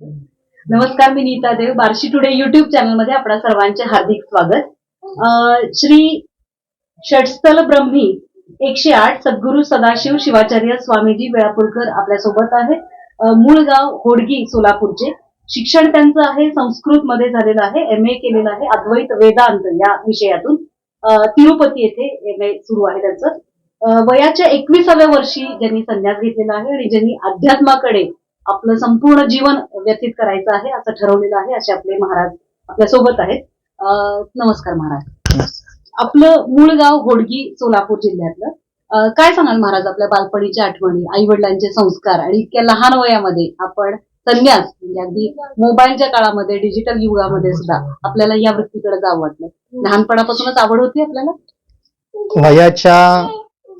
नमस्कार मी Nita Dev. Barshi today YouTube चॅनलमध्ये आपल्या सर्वांचे हार्दिक स्वागत. श्री षटस्थल ब्रह्मी एकशे आठ सद्गुरू सदाशिव शिवाचार्य स्वामीजी वेळापूरकर आपल्यासोबत आहेत. अं, मूळ गाव होडगी सोलापूरचे. शिक्षण त्यांचं आहे संस्कृत मध्ये झालेलं आहे एम ए केलेलं आहे अद्वैत वेदांत या विषयातून. तिरुपती येथे एम ए सुरू आहे त्यांचं. वयाच्या एकविसाव्या वर्षी ज्यांनी संन्यास घेतलेला आहे आणि ज्यांनी अध्यात्माकडे आपलं संपूर्ण जीवन व्यतीत करायचं आहे असं ठरवलेलं आहे असे आपले महाराज आपल्यासोबत आहेत नमस्कार महाराज. आपलं मूळ गाव होडगी सोलापूर जिल्ह्यातलं. काय सांगाल महाराज आपल्या बालपणीच्या आठवणी आई वडिलांचे संस्कार आणि इतक्या लहान वयामध्ये आपण संन्यास म्हणजे अगदी मोबाईलच्या काळामध्ये डिजिटल युगामध्ये सुद्धा आपल्याला या वृत्तीकडे जावं वाटलं. लहानपणापासूनच आवड होती आपल्याला? वयाच्या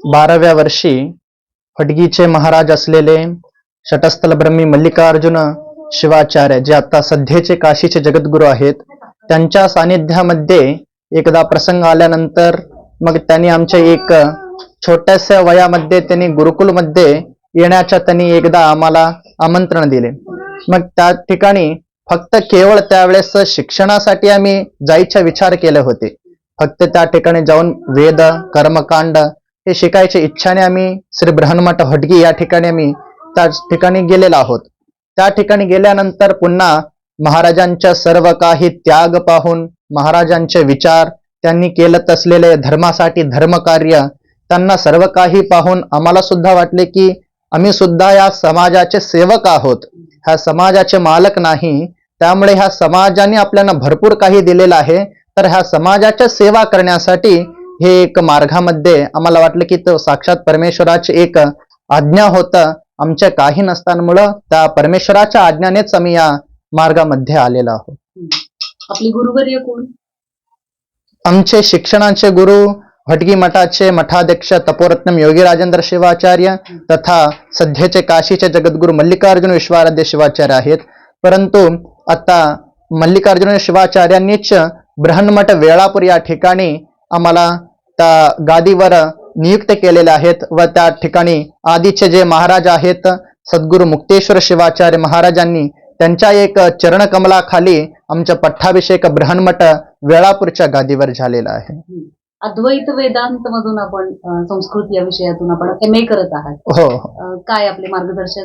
बाराव्या वर्षी फडगीचे महाराज असलेले शटस्थलब्रह्मी मल्लिकार्जुन शिवाचार्य जे आता सध्याचे काशीचे जगद्गुरू आहेत त्यांच्या सानिध्यामध्ये एकदा प्रसंग आल्यानंतर मग त्यांनी आमच्या एक छोट्याशा वयामध्ये त्यांनी गुरुकुलमध्ये येण्याच्या त्यांनी एकदा आम्हाला आमंत्रण दिले. मग त्या ठिकाणी फक्त केवळ त्यावेळेस शिक्षणासाठी आम्ही जायचा विचार केले होते. फक्त त्या ठिकाणी जाऊन वेद कर्मकांड हे शिकायच्या इच्छाने आम्ही श्री ब्रहन्मठ हटगी या ठिकाणी आम्ही त्या ठिकाणी गेलेलो आहोत. त्या ठिकाणी गेल्यानंतर पुन्हा महाराजांच्या सर्व काही त्याग पाहून महाराजांचे विचार त्यांनी केलत असलेले धर्मासाठी धर्मकार्य त्यांना सर्व काही पाहून आम्हाला सुद्धा वाटले की आम्ही सुद्धा या समाजाचे सेवक आहोत. ह्या समाजाचे मालक नाही. त्यामुळे ह्या समाजाने आपल्याला भरपूर काही दिलेलं आहे. तर ह्या समाजाच्या सेवा करण्यासाठी हे एक मार्गामध्ये आम्हाला वाटलं की तो साक्षात परमेश्वराची एक आज्ञा होतं. आमच्या काही नसतांमुळं त्या परमेश्वराच्या आज्ञानेच आम्ही या मार्गामध्ये आलेलो आहोत. आपली गुरुवर्य कोण? आमचे शिक्षणाचे गुरु भटगी मठाचे मठाध्यक्ष तपोरत्नम योगी राजेंद्र शिवाचार्य तथा सध्याचे काशीचे जगद्गुरु मल्लिकार्जुन विश्वाराध्य शिवाचार्य आहेत. परंतु आता मल्लिकार्जुन शिवाचार्यांनीच ब्रहन्मठ वेळापूर या ठिकाणी आम्हाला त्या गादीवर नियुक्त केलेले आहेत व त्या ठिकाणी आधीचे जे महाराज आहेत सद्गुरु मुक्तेश्वर शिवाचार्य महाराजांनी त्यांच्या एक चरणकमलाखाली आमचा पट्टाभिषेक ब्रहन्मठ वेळापूरच्या गादीवर झालेला आहे. अद्वैत वेदांत मधून आपण संस्कृत या विषयातून आपण एम ए करत आहात. हो. अं, काय आपले मार्गदर्शन?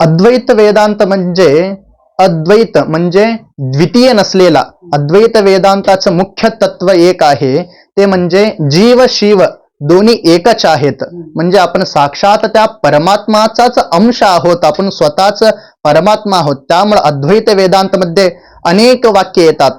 अद्वैत वेदांत म्हणजे अद्वैत म्हणजे द्वितीय नसलेला. अद्वैत वेदांताचं मुख्य तत्व एक आहे ते म्हणजे जीव शिव. दोन्ही एकच आहेत. म्हणजे आपण साक्षात त्या परमात्माचाच अंश आहोत. आपण स्वतःच परमात्मा आहोत. त्यामुळे अद्वैत वेदांत मध्ये अनेक वाक्य येतात.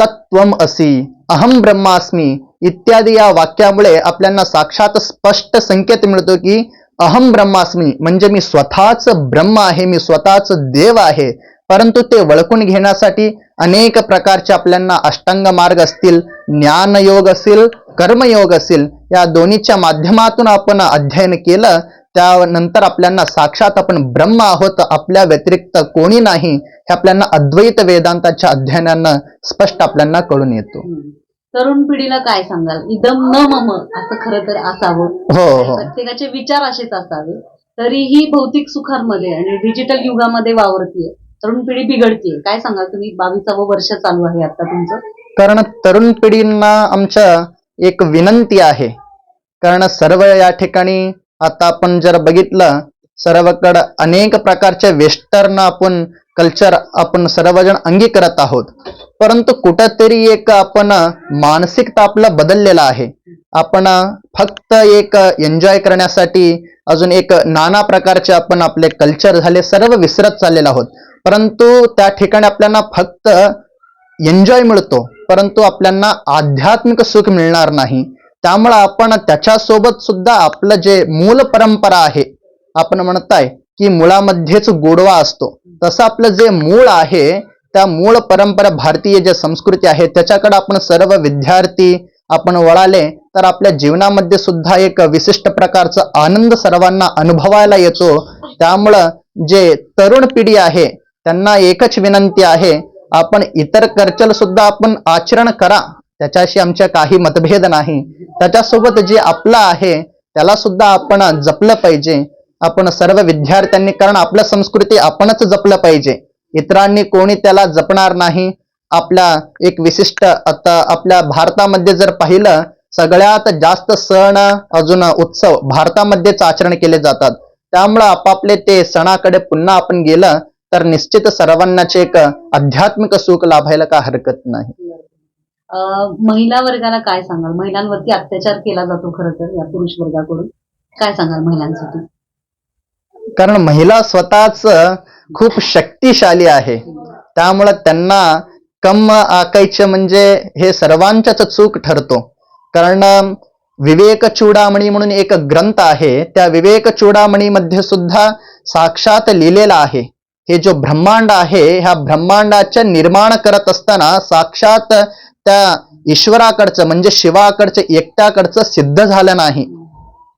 तत्वम असी अहम ब्रह्मास्मी इत्यादी या वाक्यामुळे आपल्याला साक्षात स्पष्ट संकेत मिळतो की अहम ब्रह्मास्मी म्हणजे मी स्वतःच ब्रह्म आहे मी स्वतःच देव आहे. परंतु ते वळखून घेण्यासाठी अनेक प्रकारचे आपल्याला अष्टांग मार्ग असतील ज्ञानयोग असेल कर्मयोग असेल या दोन्हीच्या माध्यमातून आपण अध्ययन केलं त्यानंतर आपल्याला साक्षात आपण ब्रह्म आहोत आपल्या व्यतिरिक्त कोणी नाही हे आपल्याला अद्वैत वेदांताच्या अध्ययनानं स्पष्ट आपल्याला कळून येतो. तरुण पिढीला काय सांगाल? इदम न मम असं खरं तर असावं. हो हो. प्रत्येकाचे विचार असेच असावे. तरीही भौतिक सुखांमध्ये आणि डिजिटल युगामध्ये वावरतीये. तरुण पिढी बिघडतीये. काय सांगाल तुम्ही? बावीसावं वर्ष चालू आहे आता तुमचं. कारण तरुण पिढींना आमच्या एक विनंती आहे. कारण सर्व या ठिकाणी आता आपण जर बघितलं सर्वकडं अनेक प्रकारचे वेस्टर्न आपण कल्चर आपण सर्वजण अंगीकारत आहोत. परंतु कुठंतरी एक आपण मानसिकता आपलं बदललेलं आहे. आपण फक्त एक एन्जॉय करण्यासाठी अजून एक नाना प्रकारचे आपण आपले कल्चर झाले सर्व विसरत चाललेलो आहोत. परंतु त्या ठिकाणी आपल्याला फक्त एन्जॉय मिळतो. परंतु आपल्याला आध्यात्मिक सुख मिळणार नाही. त्यामुळं आपण त्याच्यासोबत सुद्धा आपलं जे मूल परंपरा आहे आपण म्हणताय की मुळामध्येच गोडवा असतो. तसं आपलं जे मूळ आहे त्या मूळ परंपरा भारतीय जे संस्कृती आहे त्याच्याकडे आपण सर्व विद्यार्थी आपण वळाले तर आपल्या जीवनामध्ये सुद्धा एक विशिष्ट प्रकारचा आनंद सर्वांना अनुभवायला येतो. त्यामुळं जे तरुण पिढी आहे त्यांना एकच विनंती आहे आपण इतर कर्चल सुद्धा आपण आचरण करा. त्याच्याशी आमच्या काही मतभेद नाही. त्याच्यासोबत जे आपलं आहे त्याला सुद्धा आपण जपलं पाहिजे. आपण सर्व विद्यार्थ्यांनी कारण आपलं संस्कृती आपणच जपलं पाहिजे. इतरांनी कोणी त्याला जपणार नाही. आपल्या एक विशिष्ट आता आपल्या भारतामध्ये जर पाहिलं सगळ्यात जास्त सण अजून उत्सव भारतामध्येच आचरण केले जातात. त्यामुळं आपापले ते सणाकडे पुन्हा आपण गेलं तर निश्चित सर्वांनाच एक आध्यात्मिक सुख लाभायला का हरकत नाही? महिला वर्गाला काय सांगाल? महिलांवरती अत्याचार केला जातो खरं तर या पुरुष वर्गाकडून. काय सांगाल महिलांसाठी? कारण महिला स्वतःच खूप शक्तिशाली आहे. त्यामुळं त्यांना कम आकायचं म्हणजे हे सर्वांच्याच चूक ठरतो. कारण विवेक चूडामणी म्हणून एक ग्रंथ आहे. त्या विवेक चूडामणीमध्ये सुद्धा साक्षात लिहिलेला आहे. हे जो ब्रह्मांड आहे ह्या ब्रह्मांडाच्या निर्माण करत असताना साक्षात त्या ईश्वराकडचं म्हणजे शिवाकडचं एकट्याकडचं सिद्ध झालं नाही.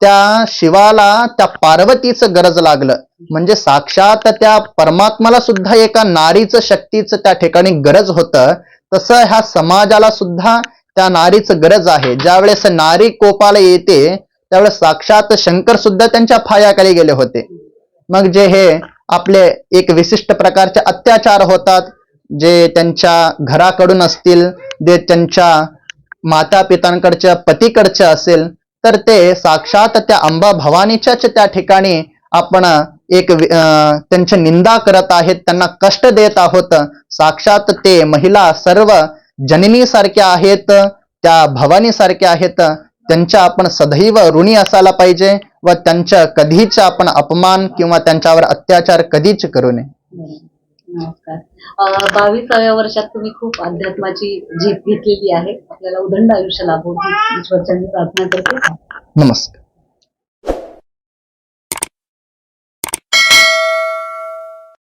त्या शिवाला त्या पार्वतीचं गरज लागलं. म्हणजे साक्षात त्या परमात्माला सुद्धा एका नारीचं शक्तीचं त्या ठिकाणी गरज होतं. तसं ह्या समाजाला सुद्धा त्या नारीचं गरज आहे. ज्यावेळेस नारी कोपाला येते त्यावेळेस साक्षात शंकर सुद्धा त्यांच्या फायाखाली गेले होते. मग जे हे आपले एक विशिष्ट प्रकारचे अत्याचार होतात जे त्यांच्या घराकडून असतील जे त्यांच्या माता पितांकडच्या पतीकडचे असेल तर ते साक्षात त्या अंबा भवानीच्याच त्या ठिकाणी आपण एक अं, त्यांची निंदा करत आहेत त्यांना कष्ट देत आहोत. साक्षात ते महिला सर्व जननीसारख्या आहेत त्या भवानीसारख्या आहेत. त्यांच्या आपण सदैव ऋणी असायला पाहिजे. व त्यांच्या कधीच आपण अपमान किंवा त्यांच्यावर अत्याचार कधीच करू नये. नमस्कार. बावीसाव्या वर्षात तुम्ही खूप अध्यात्माची झेप घेतलेली आहे. आपल्याला उदंड आयुष्य लाभो ईश्वरचरणी प्रार्थना करते. नमस्कार.